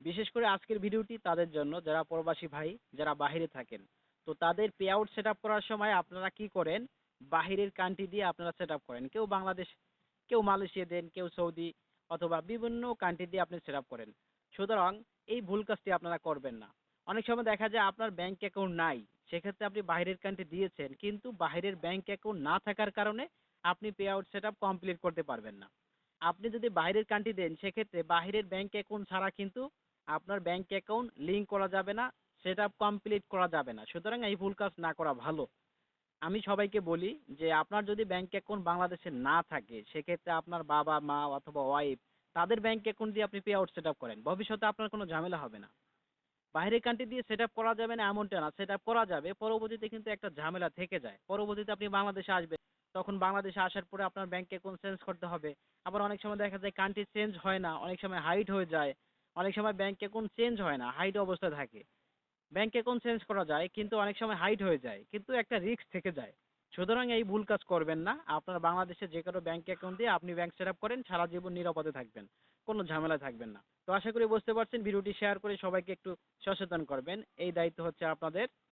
বিশেষ করে আজকের ভিডিওটি তাদের জন্য, যারা প্রবাসী ভাই, যারা বাইরে থাকেন। তো তাদের পে আউট সেট করার সময় আপনারা কি করেন? বাহিরের কান্ট্রি দিয়ে আপনারা সেট করেন। কেউ বাংলাদেশ, কেউ মালয়েশিয়া দেন, কেউ সৌদি অথবা বিভিন্ন কান্ট্রি দিয়ে আপনি সেট করেন। সুতরাং এই ভুল কাজটি আপনারা করবেন না। অনেক সময় দেখা যায় আপনার ব্যাংক অ্যাকাউন্ট নাই, সেক্ষেত্রে আপনি বাইরের কান্ট্রি দিয়েছেন, কিন্তু বাইরের ব্যাংক অ্যাকাউন্ট না থাকার কারণে আপনি পে আউট সেট কমপ্লিট করতে পারবেন না। আপনি যদি বাইরের কান্ট্রি দেন, সেক্ষেত্রে বাইরের ব্যাংক অ্যাকাউন্ট ছাড়া কিন্তু আপনার ব্যাংক অ্যাকাউন্ট লিঙ্ক করা যাবে না সেট আপ কমপ্লিট করা যাবে না। সুতরাং এই ভুল কাজ না করা ভালো। আমি সবাইকে বলি যে, আপনার যদি ব্যাংক অ্যাকাউন্ট বাংলাদেশে না থাকে, সেক্ষেত্রে আপনার বাবা, মা অথবা ওয়াইফ তাদের ব্যাংক অ্যাকাউন্ট দিয়ে আপনি পে আউট সেট আপ করেন। ভবিষ্যতে আপনার কোনো ঝামেলা হবে না। বাইরের কান্ট্রি দিয়ে সেট আপ করা যাবে না, এমনটা না। সেট আপ করা যাবে, পরবর্তীতে কিন্তু একটা ঝামেলা থেকে যায়। পরবর্তীতে আপনি বাংলাদেশে আসবেন, তখন বাংলাদেশে আসার পরে আপনার ব্যাংক অ্যাকাউন্ট চেঞ্জ করতে হবে। আবার অনেক সময় দেখা যায় কান্ট্রি চেঞ্জ হয় না, অনেক সময় হাইট হয়ে যায়। অনেক সময় ব্যাংক অ্যাকাউন্ট চেঞ্জ হয় না হাইট অবস্থায় থাকে। ব্যাংক অ্যাকাউন্ট চেঞ্জ করা যায়? কিন্তু অনেক সময় হাইট হয়ে যায়, কিন্তু একটা রিস্ক থেকে যায়। সুতরাং এই ভুল কাজ করবেন না। আপনার বাংলাদেশে যে কোনো ব্যাংক অ্যাকাউন্ট দিয়ে আপনি ব্যাংক সেট আপ করেন, সারা জীবন নিরাপদে থাকবেন, কোনো ঝামেলা থাকবেন না। তো আশা করি বুঝতে পারছেন, ভিডিওটি শেয়ার করে সবাইকে একটু সচেতন করবেন। এই দায়িত্ব হচ্ছে আপনাদের।